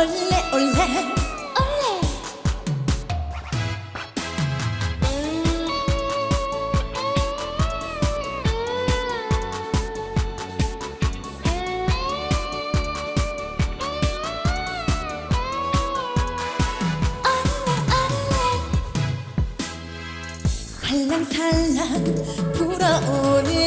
올레 올레 살랑살랑 불어오는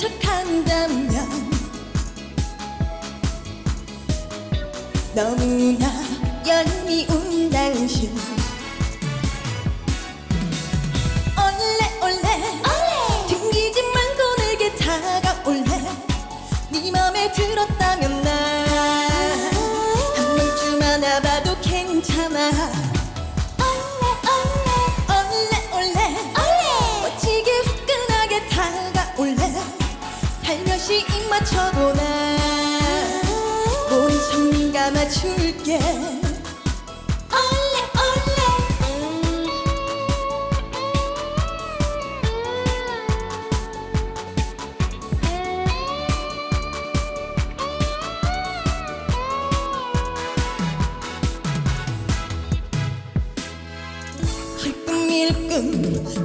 착한다면 너무나 열미운 당신 올레 올레 올레 등기지 말고 내게 다가올래. 네 맘에 들었다 다시 입 맞춰도 난뭔 참가 맞출게.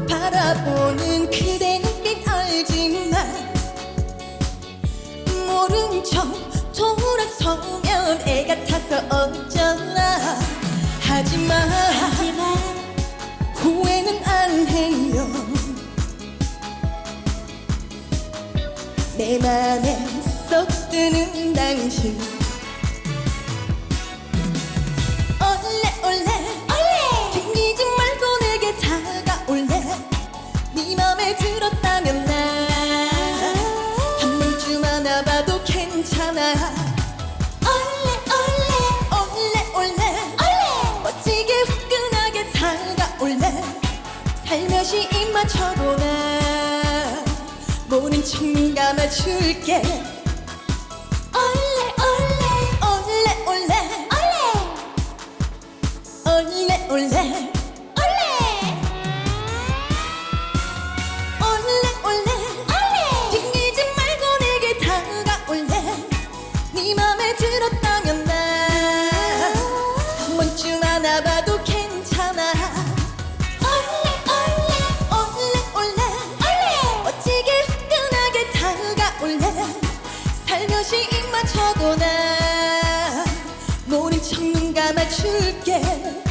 바라보는 그대 모른 척 돌아서면 애 같아서 어쩌나. 하지만 후회는 안 해요. 내 맘에 쏙 드는 당신 살며시 입 맞춰보나. 모른 척눈 감아줄게 맞춰도 나척눈 감아줄게